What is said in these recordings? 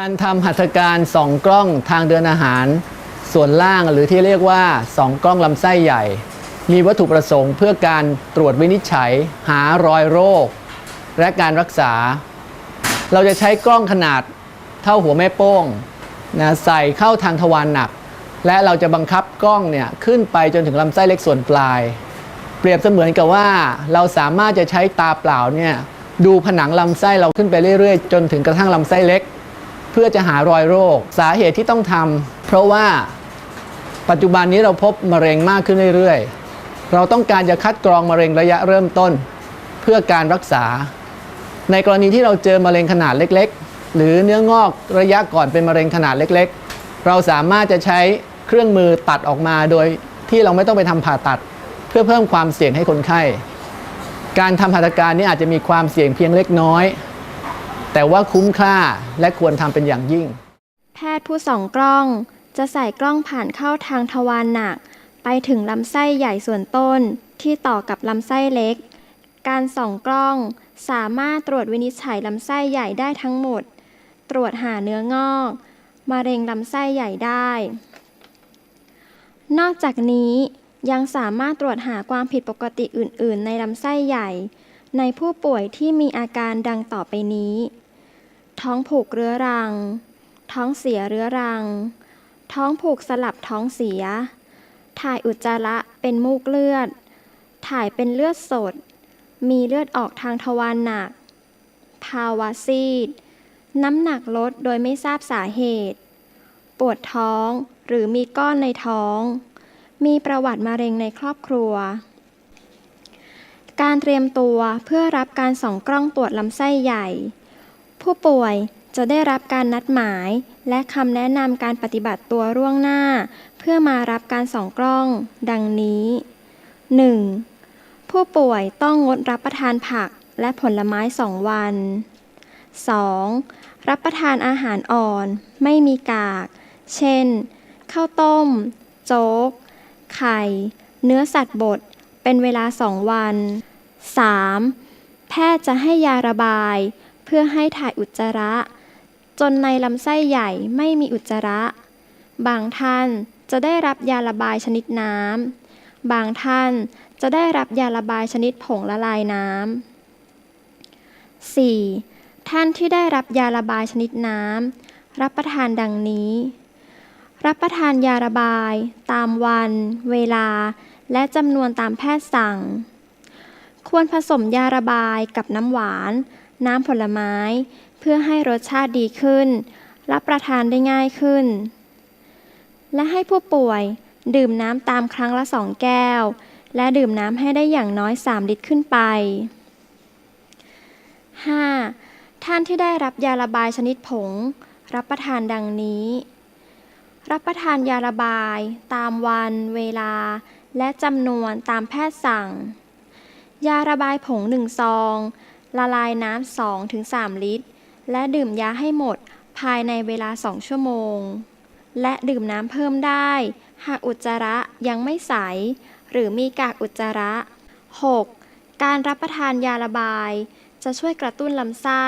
การทำหัตถการสองกล้องทางเดินอาหาร ส่วนล่างหรือที่เรียกว่าสองกล้องลำไส้ใหญ่ มีวัตถุประสงค์เพื่อการตรวจวินิจฉัย หารอยโรค และการรักษา เราจะใช้กล้องขนาดเท่าหัวแม่โป้งนะใส่เข้าทางทวารหนัก และเราจะบังคับกล้องเนี่ยขึ้นไปจนถึงลำไส้เล็กส่วนปลาย เปรียบเสมือนกับว่าเราสามารถจะใช้ตาเปล่าเนี่ยดูผนังลำไส้เราขึ้นไปเรื่อยๆ จนถึงกระทั่งลำไส้เล็ก เพื่อจะหารอยโรค สาเหตุที่ต้องทำเพราะว่าปัจจุบันนี้เราพบมะเร็งมากขึ้นเรื่อยๆ เราต้องการจะคัดกรองมะเร็งระยะเริ่มต้น เพื่อการรักษา ในกรณีที่เราเจอมะเร็งขนาดเล็กๆ หรือเนื้องอกระยะก่อนเป็นมะเร็งขนาดเล็กๆ เราสามารถจะใช้เครื่องมือตัดออกมาโดยที่เราไม่ต้องไปทำผ่าตัด เพื่อเพิ่มความเสี่ยงให้คนไข้ การทำหัตถการนี้อาจจะมีความเสี่ยงเพียงเล็กน้อย แต่ว่าคุ้มค่าและควรทำเป็นอย่างยิ่ง แพทย์ผู้ส่องกล้องจะใส่กล้องผ่านเข้าทางทวารหนัก ไปถึงลำไส้ใหญ่ส่วนต้นที่ต่อกับลำไส้เล็ก การส่องกล้องสามารถตรวจวินิจฉัยลำไส้ใหญ่ได้ทั้งหมด ตรวจหาเนื้องอกมะเร็งลำไส้ใหญ่ได้ นอกจากนี้ยังสามารถตรวจหาความผิดปกติอื่น ๆ ในลำไส้ใหญ่ ในผู้ป่วยที่มีอาการดังต่อไปนี้ ท้องผูกเรื้อรัง ท้องเสียเรื้อรัง ท้องผูกสลับท้องเสีย ถ่ายอุจจาระเป็นมูกเลือด ถ่ายเป็นเลือดสด มีเลือดออกทางทวารหนัก ภาวะซีด น้ำหนักลดโดยไม่ทราบสาเหตุ ปวดท้องหรือมีก้อนในท้อง มีประวัติมะเร็งในครอบครัวการเตรียมตัวเพื่อรับการส่องกล้องตรวจลำไส้ใหญ่ ผู้ป่วยจะได้รับการนัดหมาย และคำแนะนำการปฏิบัติตัวร่วงหน้า เพื่อมารับการส่องกล้อง ดังนี้ 1. ผู้ป่วยต้องงดรับประทานผักและผลไม้2วัน 2. รับประทานอาหารอ่อน ไม่มีกาก เช่น ข้าวต้ม โจ๊ก ไข่ เนื้อสัตว์บด เป็นเวลา2วัน 3. แพทย์จะให้ยาระบาย พื่อให้ถ่ายอุจจาระ จนในลำไส้ใหญ่ไม่มีอุจจาระ บางท่านจะได้รับยาระบายชนิดน้ำ บางท่านจะได้รับยาระบายชนิดผงละลายน้ำ 4. ท่านที่ได้รับยาระบายชนิดน้ำ รับประทานดังนี้ รับประทานยาระบายตามวัน เวลา และจำนวนตามแพทย์สั่ง ควรผสมยาระบายกับน้ำหวาน น้ำผลไม้ เพื่อให้รสชาติดีขึ้น รับประทานได้ง่ายขึ้น และให้ผู้ป่วยดื่มน้ำตามครั้งละสองแก้ว และดื่มน้ำให้ได้อย่างน้อย 3 ลิตรขึ้นไป 5. ท่านที่ได้รับยาระบายชนิดผง รับประทานดังนี้ รับประทานยาระบาย ตามวัน เวลา และจำนวนตามแพทย์สั่ง ยาระบายผงหนึ่งซอง ละลายน้ำ2ถึง3ลิตร และดื่มยาให้หมดภายในเวลา 2 ชั่วโมง และดื่มน้ำเพิ่มได้ หากอุจจาระยังไม่ใส หรือมีกากอุจจาระ 6. การรับประทานยาระบาย จะช่วยกระตุ้นลำไส้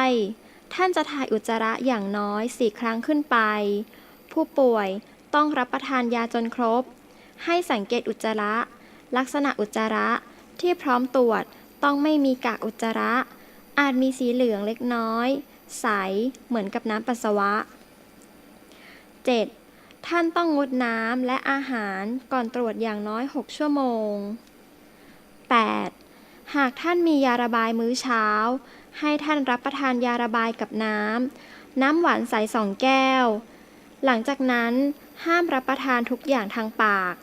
ท่านจะถ่ายอุจจาระอย่างน้อย 4 ครั้งขึ้นไป ผู้ป่วยต้องรับประทานยาจนครบ ให้สังเกตอุจจาระ ลักษณะอุจจาระที่พร้อมตรวจต้องไม่มีกากอุจจาระ อาจมีสีเหลืองเล็กน้อย ใส เหมือนกับน้ำปัสสาวะ 7. ท่านต้องงดน้ำและอาหารก่อนตรวจอย่างน้อย 6 ชั่วโมง 8. หากท่านมียาระบายมื้อเช้า ให้ท่านรับประทานยาระบายกับน้ำ น้ำหวานใสสองแก้ว หลังจากนั้นห้ามรับประทานทุกอย่างทางปาก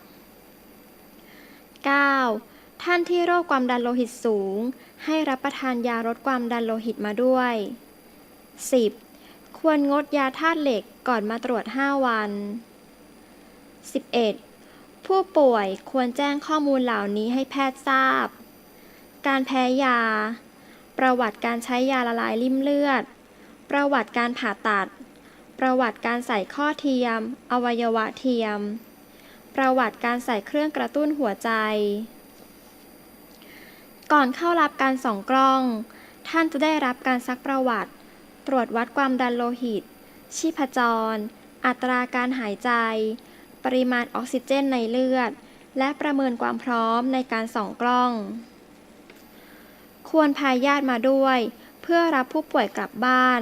9. ท่านที่โรคความดันโลหิตสูง ให้รับประทานยาลดความดันโลหิตมาด้วย 10. ควรงดยาธาตุเหล็กก่อนมาตรวจ 5 วัน 11. ผู้ป่วยควรแจ้งข้อมูลเหล่านี้ให้แพทย์ทราบ การแพ้ยา ประวัติการใช้ยาละลายริ่มเลือด ประวัติการผ่าตัด ประวัติการใส่ข้อเทียม อวัยวะเทียม ประวัติการใส่เครื่องกระตุ้นหัวใจ ก่อนเข้ารับการส่องกล้อง ท่านจะได้รับการซักประวัติ ตรวจวัดความดันโลหิต ชีพจร อัตราการหายใจ ปริมาณออกซิเจนในเลือด และประเมินความพร้อมในการส่องกล้อง ควรพาญาติมาด้วย เพื่อรับผู้ป่วยกลับบ้าน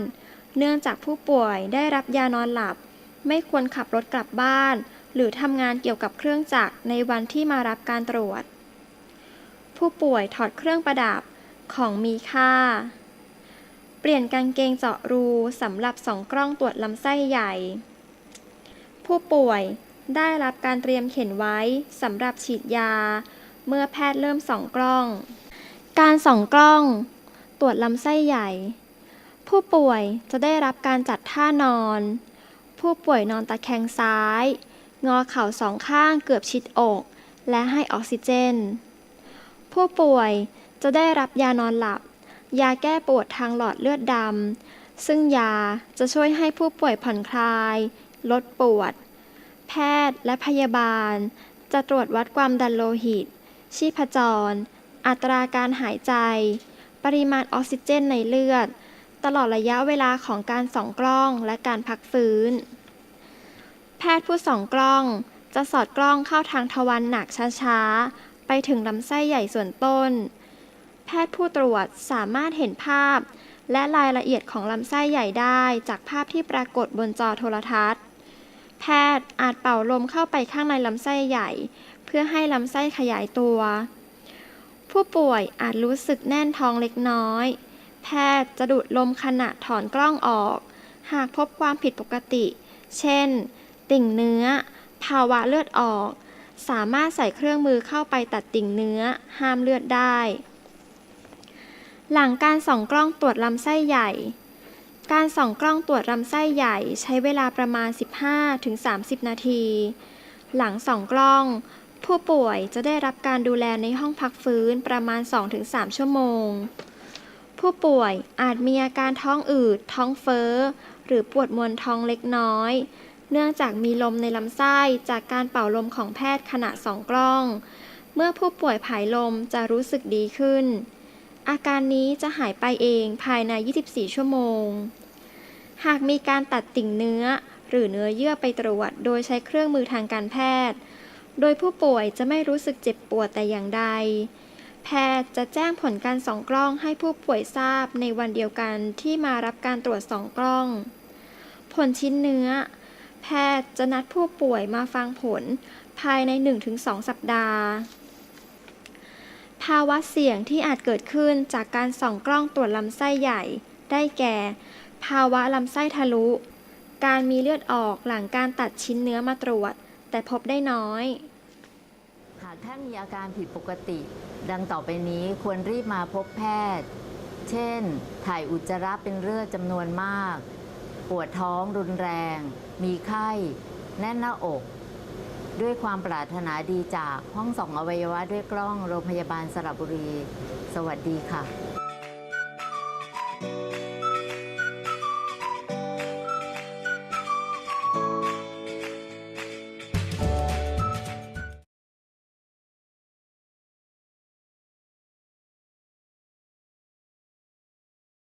เนื่องจากผู้ป่วยได้รับยานอนหลับ ไม่ควรขับรถกลับบ้าน หรือทำงานเกี่ยวกับเครื่องจักรในวันที่มารับการตรวจ ผู้ป่วยถอดเครื่องประดับของมีค่า เปลี่ยนกางเกงเจาะรูสำหรับส่องกล้องตรวจลำไส้ใหญ่ ผู้ป่วยได้รับการเตรียมเข็นไว้สำหรับฉีดยา เมื่อแพทย์เริ่มส่องกล้อง การส่องกล้อง ตรวจลำไส้ใหญ่ ผู้ป่วยจะได้รับการจัดท่านอน ผู้ป่วยนอนตะแคงซ้าย งอเข่าสองข้างเกือบชิดอก และให้ออกซิเจน ผู้ป่วยจะได้รับยานอนหลับ ยาแก้ปวดทางหลอดเลือดดำ ซึ่งยาจะช่วยให้ผู้ป่วยผ่อนคลาย ลดปวด แพทย์และพยาบาล จะตรวจวัดความดันโลหิต ชีพจร อัตราการหายใจ ปริมาณออกซิเจนในเลือด ตลอดระยะเวลาของการส่องกล้องและการพักฟื้น แพทย์ผู้ส่องกล้องจะสอดกล้องเข้าทางทวารหนักช้าๆ ไปถึงลำไส้ใหญ่ส่วนต้น แพทย์ผู้ตรวจสามารถเห็นภาพ และรายละเอียดของลำไส้ใหญ่ได้จากภาพที่ปรากฏบนจอโทรทัศน์ แพทย์อาจเป่าลมเข้าไปข้างในลำไส้ใหญ่ เพื่อให้ลำไส้ขยายตัว ผู้ป่วยอาจรู้สึกแน่นท้องเล็กน้อย แพทย์จะดูดลมขณะถอนกล้องออก หากพบความผิดปกติ เช่น ติ่งเนื้อ ภาวะเลือดออก สามารถใส่เครื่องมือเข้าไปตัดติ่งเนื้อ ห้ามเลือดได้ หลังการส่องกล้องตรวจลำไส้ใหญ่ การส่องกล้องตรวจลำไส้ใหญ่ใช้เวลาประมาณ 15-30 นาที หลังส่องกล้อง ผู้ป่วยจะได้รับการดูแลในห้องพักฟื้นประมาณ 2-3 ชั่วโมง ผู้ป่วยอาจมีอาการท้องอืด ท้องเฟ้อ หรือปวดมวนท้องเล็กน้อย เนื่องจากมีลมในลำไส้จากการเป่าลมของแพทย์ขณะสองกล้อง เมื่อผู้ป่วยผายลมจะรู้สึกดีขึ้น อาการนี้จะหายไปเองภายใน 24 ชั่วโมง หากมีการตัดติ่งเนื้อ หรือเนื้อเยื่อไปตรวจ โดยใช้เครื่องมือทางการแพทย์ โดยผู้ป่วยจะไม่รู้สึกเจ็บปวดแต่อย่างใด แพทย์จะแจ้งผลการส่องกล้องให้ผู้ป่วยทราบในวันเดียวกันที่มารับการตรวจส่องกล้อง ผลชิ้นเนื้อ แพทย์จะนัดผู้ป่วยมาฟังผลภายใน 1-2 สัปดาห์ ภาวะเสี่ยงที่อาจเกิดขึ้นจากการส่องกล้องตรวจลำไส้ใหญ่ ได้แก่ ภาวะลำไส้ทะลุ การมีเลือดออกหลังการตัดชิ้นเนื้อมาตรวจ แต่พบได้น้อย หากท่านมีอาการผิดปกติ ดังต่อไปนี้ควรรีบมาพบแพทย์ เช่น ถ่ายอุจจาระเป็นเลือดจำนวนมาก ปวดท้องรุนแรง มีไข้ แน่นหน้าอก ด้วยความปรารถนาดีจากห้องส่องอวัยวะด้วยกล้องโรงพยาบาลสระบุรี สวัสดีค่ะ